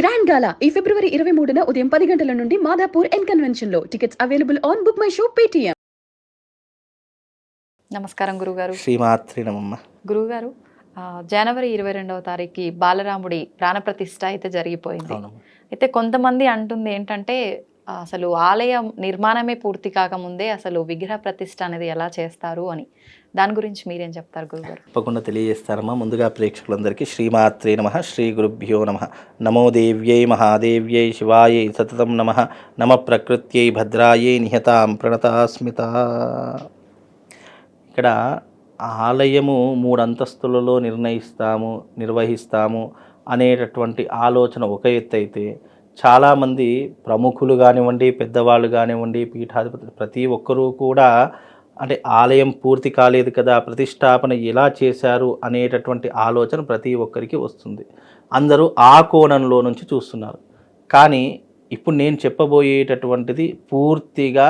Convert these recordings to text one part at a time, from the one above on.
Grand గాలా ఈ ఫిబ్రవరి ఇరవై మూడున ఉదయం పది గంటల నుండి Madhapur N కన్వెన్షన్లో tickets available on book my show Paytm నమస్కారం గురుగారు. శ్రీమాత్రి నమమ్మ గురుగారు జనవరి ఇరవై రెండవ తారీఖుకి బాలరాముడి ప్రాణప్రతిష్ఠ అయితే జరిగిపోయింది. అయితే కొంతమంది అంటుంది ఏంటంటే అసలు ఆలయం నిర్మాణమే పూర్తి కాకముందే అసలు విగ్రహ ప్రతిష్ట అనేది ఎలా చేస్తారు అని. దాని గురించి మీరేం చెప్తారు గురుగారు? తప్పకుండా తెలియజేస్తారమ్మా. ముందుగా ప్రేక్షకులందరికీ శ్రీమాత్రే నమ శ్రీ గురుభ్యో నమ. నమో దేవ్యై మహాదేవ్యై శివాయై సతతం నమ. నమ ప్రకృత్యై భద్రాయై నిహతాం ప్రణతాస్మిత. ఇక్కడ ఆలయము మూడంతస్తులలో నిర్ణయిస్తాము నిర్వహిస్తాము అనేటటువంటి ఆలోచన ఒక ఎత్తు అయితే చాలామంది ప్రముఖులు కానివ్వండి పెద్దవాళ్ళు కానివ్వండి పీఠాధిపతులు ప్రతి ఒక్కరూ కూడా అంటే ఆలయం పూర్తి కాలేదు కదా ప్రతిష్టాపన ఎలా చేశారు అనేటటువంటి ఆలోచన ప్రతి ఒక్కరికి వస్తుంది. అందరూ ఆ కోణంలో నుంచి చూస్తున్నారు. కానీ ఇప్పుడు నేను చెప్పబోయేటటువంటిది పూర్తిగా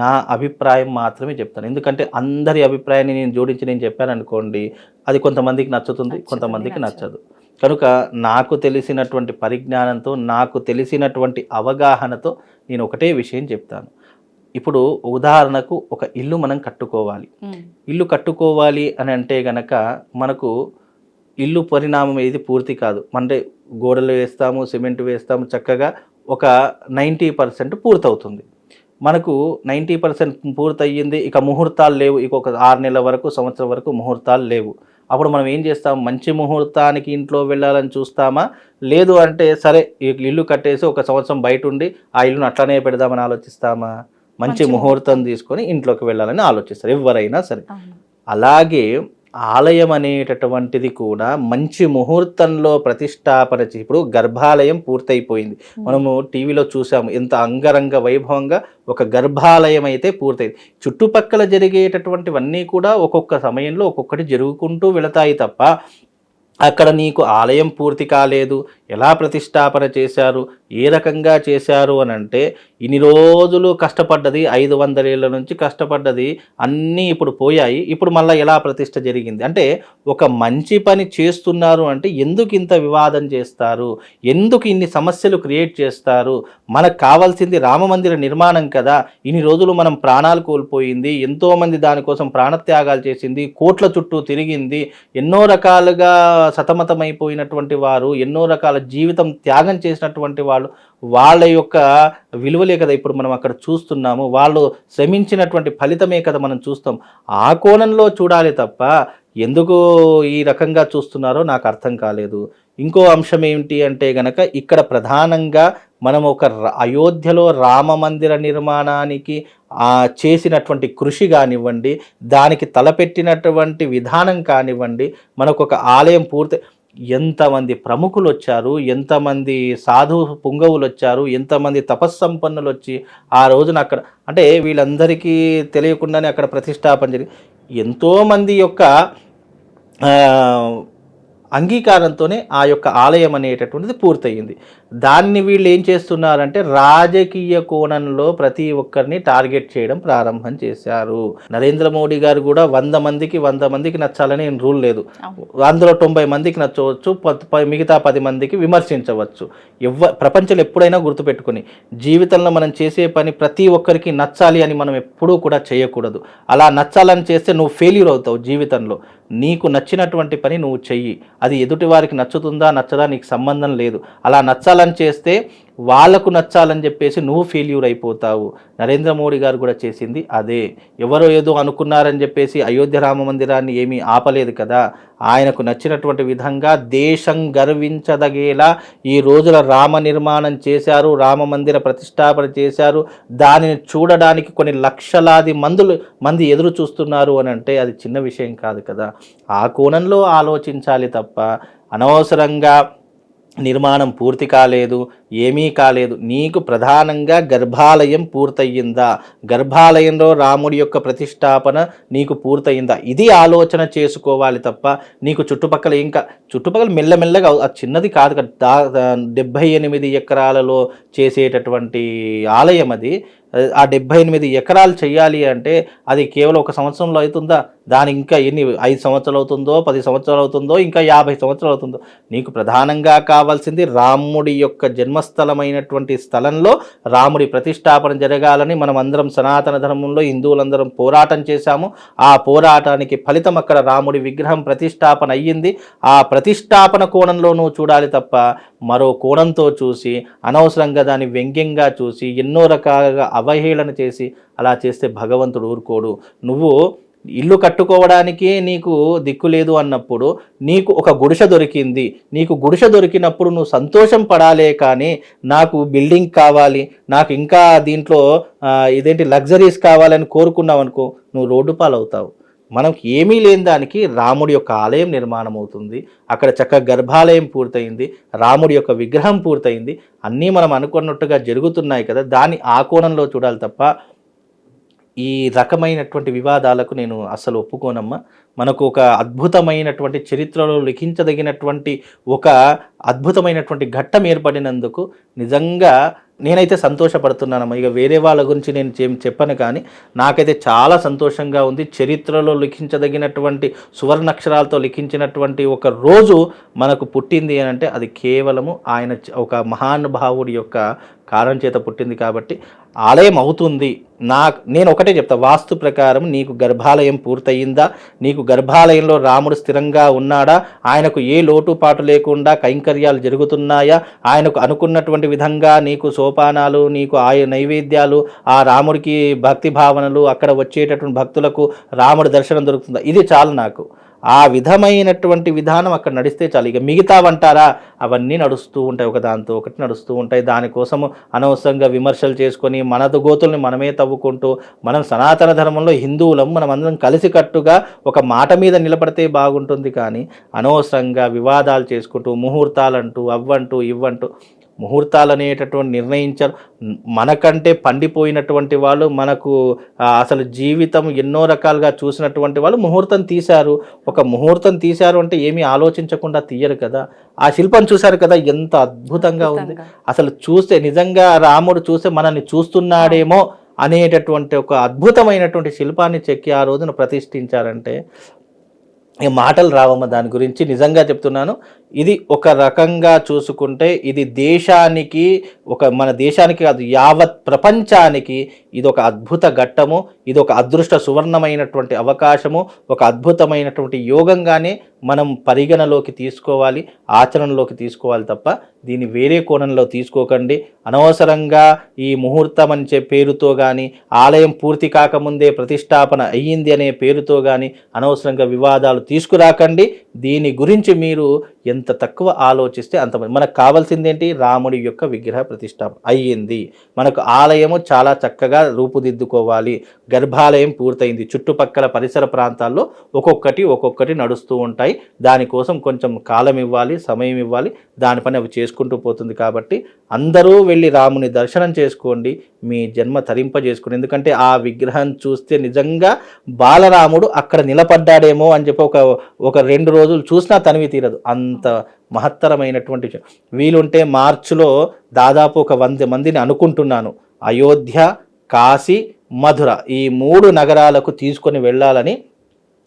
నా అభిప్రాయం మాత్రమే చెప్తాను. ఎందుకంటే అందరి అభిప్రాయాన్ని నేను జోడించి నేను చెప్పాను అనుకోండి అది కొంతమందికి నచ్చుతుంది నచ్చుతుంది, కొంతమందికి నచ్చదు. కనుక నాకు తెలిసినటువంటి పరిజ్ఞానంతో నాకు తెలిసినటువంటి అవగాహనతో నేను ఒకటే విషయం చెప్తాను. ఇప్పుడు ఉదాహరణకు ఒక ఇల్లు మనం కట్టుకోవాలి. ఇల్లు కట్టుకోవాలి అని అంటే గనక మనకు ఇల్లు పరిణామం ఏది పూర్తి కాదు. అంటే గోడలు వేస్తాము సిమెంట్ వేస్తాము చక్కగా ఒక నైంటీ పర్సెంట్ పూర్తవుతుంది. మనకు నైంటీ పర్సెంట్ పూర్తయ్యింది ఇక ముహూర్తాలు లేవు ఇక ఒక ఆరు నెలల వరకు సంవత్సరం వరకు ముహూర్తాలు లేవు. అప్పుడు మనం ఏం చేస్తాం? మంచి ముహూర్తానికి ఇంట్లో వెళ్ళాలని చూస్తామా? లేదు అంటే సరే ఇల్లు కట్టేసి ఒక సంవత్సరం బయట ఉండి ఆ ఇల్లును అట్లనే పెడదామని ఆలోచిస్తామా? మంచి ముహూర్తం తీసుకొని ఇంట్లోకి వెళ్ళాలని ఆలోచిస్తారు ఎవరైనా సరే. అలాగే ఆలయం అనేటటువంటిది కూడా మంచి ముహూర్తంలో ప్రతిష్టాపన ఇప్పుడు గర్భాలయం పూర్తయిపోయింది. మనము టీవీలో చూసాము ఎంత అంగరంగ వైభవంగా ఒక గర్భాలయం అయితే పూర్తయింది. చుట్టుపక్కల జరిగేటటువంటివన్నీ కూడా ఒక్కొక్క సమయంలో ఒక్కొక్కటి జరుగుకుంటూ వెళతాయి తప్ప అక్కడ నీకు ఆలయం పూర్తి కాలేదు ఎలా ప్రతిష్టాపన చేశారు ఏ రకంగా చేశారు అని అంటే ఇన్ని రోజులు కష్టపడ్డది ఐదు వందలేళ్ళ నుంచి కష్టపడ్డది అన్నీ ఇప్పుడు పోయాయి. ఇప్పుడు మళ్ళీ ఎలా ప్రతిష్ట జరిగింది? అంటే ఒక మంచి పని చేస్తున్నారు అంటే ఎందుకు ఇంత వివాదం చేస్తారు? ఎందుకు ఇన్ని సమస్యలు క్రియేట్ చేస్తారు? మనకు కావాల్సింది రామమందిర నిర్మాణం కదా. ఇన్ని రోజులు మనం ప్రాణాలు కోల్పోయింది ఎంతోమంది దానికోసం ప్రాణత్యాగాలు చేసింది కోట్ల చుట్టూ తిరిగింది ఎన్నో రకాలుగా సతమతమైపోయినటువంటి వారు ఎన్నో రకాల జీవితం త్యాగం చేసినటువంటి వాళ్ళు వాళ్ళ యొక్క విలువలే కదా ఇప్పుడు మనం అక్కడ చూస్తున్నాము. వాళ్ళు శ్రమించినటువంటి ఫలితమే కదా మనం చూస్తాం. ఆ కోణంలో చూడాలి తప్ప ఎందుకు ఈ రకంగా చూస్తున్నారో నాకు అర్థం కాలేదు. ఇంకో అంశం ఏమిటి అంటే గనక ఇక్కడ ప్రధానంగా మనం ఒక అయోధ్యలో రామ మందిర నిర్మాణానికి చేసినటువంటి కృషి కానివ్వండి దానికి తలపెట్టినటువంటి విధానం కానివ్వండి మనకు ఒక ఆలయం పూర్తి ఎంతమంది ప్రముఖులు వచ్చారు ఎంతమంది సాధు పుంగవులు వచ్చారు ఎంతమంది తపస్సంపన్నులు వచ్చి ఆ రోజున అక్కడ అంటే వీళ్ళందరికీ తెలియకుండానే అక్కడ ప్రతిష్టాపన జరిగి ఎంతోమంది యొక్క అంగీకారంతోనే ఆ యొక్క ఆలయం అనేటటువంటిది పూర్తయింది. దాన్ని వీళ్ళు ఏం చేస్తున్నారంటే రాజకీయ కోణంలో ప్రతి ఒక్కరిని టార్గెట్ చేయడం ప్రారంభం చేశారు. నరేంద్ర మోడీ గారు కూడా వంద మందికి వంద మందికి నచ్చాలని రూల్ లేదు. అందులో తొంభై మందికి నచ్చవచ్చు మిగతా పది మందికి విమర్శించవచ్చు. ఎవ ప్రపంచంలో ఎప్పుడైనా గుర్తుపెట్టుకుని జీవితంలో మనం చేసే పని ప్రతి ఒక్కరికి నచ్చాలి అని మనం ఎప్పుడూ కూడా చేయకూడదు. అలా నచ్చాలని చేస్తే నువ్వు ఫెయిల్యూర్ అవుతావు జీవితంలో. నీకు నచ్చినటువంటి పని నువ్వు చెయ్యి. అది ఎదుటి వారికి నచ్చుతుందా నచ్చదా నీకు సంబంధం లేదు. అలా నచ్చాలని చేస్తే వాళ్ళకు నచ్చాలని చెప్పేసి నువ్వు ఫెయిల్యూర్ అయిపోతావు. నరేంద్ర మోడీ గారు కూడా చేసింది అదే. ఎవరో ఏదో అనుకున్నారని చెప్పేసి అయోధ్య రామ మందిరాన్ని ఏమీ ఆపలేదు కదా. ఆయనకు నచ్చినటువంటి విధంగా దేశం గర్వించదగేలా ఈ రోజుల రామ నిర్మాణం చేశారు రామ మందిర ప్రతిష్టాపన చేశారు. దానిని చూడడానికి కొన్ని లక్షలాది మందులు మంది ఎదురు చూస్తున్నారు అని అంటే అది చిన్న విషయం కాదు కదా. ఆ కోణంలో ఆలోచించాలి తప్ప అనవసరంగా నిర్మాణం పూర్తి కాలేదు ఏమీ కాలేదు. నీకు ప్రధానంగా గర్భాలయం పూర్తయిందా? గర్భాలయంలో రాముడి యొక్క ప్రతిష్టాపన నీకు పూర్తయిందా? ఇది ఆలోచన చేసుకోవాలి తప్ప నీకు చుట్టుపక్కల ఇంకా చుట్టుపక్కల మెల్లమెల్లగా అది చిన్నది కాదు కదా దా- డెబ్భై ఎనిమిది ఎకరాలలో చేసేటటువంటి ఆలయం అది. ఆ డెబ్భై ఎనిమిది ఎకరాలు చేయాలి అంటే అది కేవలం ఒక సంవత్సరంలో అవుతుందా? దాని ఇంకా ఎన్ని ఐదు సంవత్సరాలు అవుతుందో పది సంవత్సరాలు అవుతుందో ఇంకా యాభై సంవత్సరాలు అవుతుందో. నీకు ప్రధానంగా కావాల్సింది రాముడి యొక్క జన్మస్థలమైనటువంటి స్థలంలో రాముడి ప్రతిష్టాపన జరగాలని మనం అందరం సనాతన ధర్మంలో హిందువులందరం పోరాటం చేశాము. ఆ పోరాటానికి ఫలితం అక్కడ రాముడి విగ్రహం ప్రతిష్టాపన అయ్యింది. ఆ ప్రతిష్టాపన కోణంలో నువ్వు చూడాలి తప్ప మరో కోణంతో చూసి అనవసరంగా దాన్ని వ్యంగ్యంగా చూసి ఎన్నో రకాలుగా అవహేళన చేసి అలా చేస్తే భగవంతుడు ఊరుకోడు. నువ్వు ఇల్లు కట్టుకోవడానికి నీకు దిక్కు లేదు అన్నప్పుడు నీకు ఒక గుడిసె దొరికింది. నీకు గుడిసె దొరికినప్పుడు నువ్వు సంతోషం పడాలే కానీ నాకు బిల్డింగ్ కావాలి నాకు ఇంకా దీంట్లో ఇదేంటి లగ్జరీస్ కావాలని కోరుకున్నావు అనుకో నువ్వు రోడ్డు పాలవుతావు. మనకి ఏమీ లేని దానికి రాముడి యొక్క ఆలయం నిర్మాణం అవుతుంది. అక్కడ చక్కగా గర్భాలయం పూర్తయింది. రాముడి యొక్క విగ్రహం పూర్తయింది. అన్నీ మనం అనుకున్నట్టుగా జరుగుతున్నాయి కదా. దాన్ని ఆ కోణంలో చూడాలి తప్ప ఈ రకమైనటువంటి వివాదాలకు నేను అసలు ఒప్పుకోనమ్మా. మనకు ఒక అద్భుతమైనటువంటి చరిత్రలో లిఖించదగినటువంటి ఒక అద్భుతమైనటువంటి ఘట్టం ఏర్పడినందుకు నిజంగా నేనైతే సంతోషపడుతున్నానమ్మా. ఇక వేరే వాళ్ళ గురించి నేను ఏం చెప్పను కానీ నాకైతే చాలా సంతోషంగా ఉంది. చరిత్రలో లిఖించదగినటువంటి సువర్ణక్షరాలతో లిఖించినటువంటి ఒక రోజు మనకు పుట్టింది అని అంటే అది కేవలము ఆయన ఒక మహానుభావుడి యొక్క కారణం చేత పుట్టింది కాబట్టి ఆలయం అవుతుంది. నా నేను ఒకటే చెప్తా వాస్తు ప్రకారం నీకు గర్భాలయం పూర్తయిందా? నీకు గర్భాలయంలో రాముడు స్థిరంగా ఉన్నాడా? ఆయనకు ఏ లోటుపాటు లేకుండా కైంకర్యాలు జరుగుతున్నాయా? ఆయనకు అనుకున్నటువంటి విధంగా నీకు సోపానాలు నీకు ఆయ నైవేద్యాలు ఆ రాముడికి భక్తి భావనలు అక్కడ వచ్చేటటువంటి భక్తులకు రాముడి దర్శనం దొరుకుతుందా? ఇది చాలు నాకు. ఆ విధమైనటువంటి విధానం అక్కడ నడిస్తే చాలు. ఇక మిగతావంటారా? అవన్నీ నడుస్తూ ఉంటాయి ఒక దాంతో ఒకటి నడుస్తూ ఉంటాయి. దానికోసము అనవసరంగా విమర్శలు చేసుకొని మన గోతుల్ని మనమే తవ్వుకుంటూ మనం సనాతన ధర్మంలో హిందువులం మనం అందరం కలిసికట్టుగా ఒక మాట మీద నిలబడితే బాగుంటుంది. కానీ అనవసరంగా వివాదాలు చేసుకుంటూ ముహూర్తాలంటూ అవ్వంటూ ఇవ్వంటూ ముహూర్తాలు అనేటటువంటి నిర్ణయించారు. మనకంటే పండిపోయినటువంటి వాళ్ళు మనకు అసలు జీవితం ఎన్నో రకాలుగా చూసినటువంటి వాళ్ళు ముహూర్తం తీశారు. ఒక ముహూర్తం తీశారు అంటే ఏమీ ఆలోచించకుండా తీయరు కదా. ఆ శిల్పం చూశారు కదా ఎంత అద్భుతంగా ఉంది. అసలు చూస్తే నిజంగా రాముడు చూస్తే మనల్ని చూస్తున్నాడేమో అనేటటువంటి ఒక అద్భుతమైనటువంటి శిల్పాన్ని చెక్కి ఆ రోజున ప్రతిష్ఠించారంటే మాటలు రావమ్మ దాని గురించి నిజంగా చెప్తున్నాను. ఇది ఒక రకంగా చూసుకుంటే ఇది దేశానికి ఒక మన దేశానికి కాదు యావత్ ప్రపంచానికి ఇది ఒక అద్భుత ఘట్టము ఇది ఒక అదృష్ట సువర్ణమైనటువంటి అవకాశము ఒక అద్భుతమైనటువంటి యోగంగానే మనం పరిగణలోకి తీసుకోవాలి ఆచరణలోకి తీసుకోవాలి తప్ప దీన్ని వేరే కోణంలో తీసుకోకండి. అనవసరంగా ఈ ముహూర్తం అని చెప్పే పేరుతో కానీ ఆలయం పూర్తి కాకముందే ప్రతిష్టాపన అయ్యింది అనే పేరుతో కానీ అనవసరంగా వివాదాలు తీసుకురాకండి. దీని గురించి మీరు ఎంత తక్కువ ఆలోచిస్తే అంత మనకు కావాల్సింది ఏంటి రాముడి యొక్క విగ్రహ ప్రతిష్టాపన అయ్యింది. మనకు ఆలయము చాలా చక్కగా రూపుదిద్దుకోవాలి. గర్భాలయం పూర్తయింది. చుట్టుపక్కల పరిసర ప్రాంతాల్లో ఒక్కొక్కటి ఒక్కొక్కటి నడుస్తూ ఉంటాయి. దానికోసం కొంచెం కాలం ఇవ్వాలి సమయం ఇవ్వాలి. దాని పని అవి చేసుకుంటూ పోతుంది కాబట్టి అందరూ వెళ్ళి రాముని దర్శనం చేసుకోండి. మీ జన్మ తరింపజేసుకోండి. ఎందుకంటే ఆ విగ్రహం చూస్తే నిజంగా బాలరాముడు అక్కడ నిలబడ్డాడేమో అని చెప్పి ఒక ఒక రెండు రోజులు చూసినా తనివి తీరదు. అంత అంత మహత్తరమైనటువంటి విషయం. వీలుంటే మార్చిలో దాదాపు ఒక వంద మందిని అనుకుంటున్నాను అయోధ్య కాశీ మధుర ఈ మూడు నగరాలకు తీసుకొని వెళ్ళాలని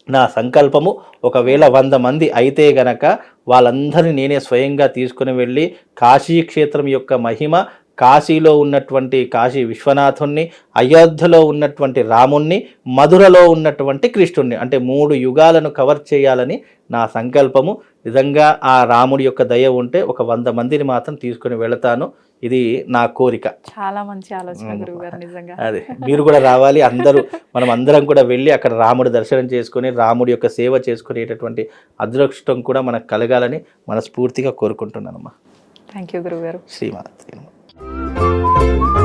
నా సంకల్పము ఒకవేళ వంద మంది అయితే గనక వాళ్ళందరినీ నేనే స్వయంగా తీసుకుని వెళ్ళి కాశీ క్షేత్రం యొక్క మహిమ కాశీలో ఉన్నటువంటి కాశీ విశ్వనాథుణ్ణి అయోధ్యలో ఉన్నటువంటి రాముణ్ణి మధురలో ఉన్నటువంటి కృష్ణుణ్ణి. అంటే మూడు యుగాలను కవర్ చేయాలని నా సంకల్పము. నిజంగా ఆ రాముడి యొక్క దయ ఉంటే ఒక వంద మందిని మాత్రం తీసుకుని వెళతాను. ఇది నా కోరిక. చాలా మంచి ఆలోచన నిజంగా. అదే. మీరు కూడా రావాలి అందరూ. మనం అందరం కూడా వెళ్ళి అక్కడ రాముడి దర్శనం చేసుకొని రాముడి యొక్క సేవ చేసుకునేటటువంటి అదృష్టం కూడా మనకు కలగాలని మనస్ఫూర్తిగా కోరుకుంటున్నానమ్మా. థ్యాంక్ యూ గురువు గారు శ్రీమాత్రి నమః.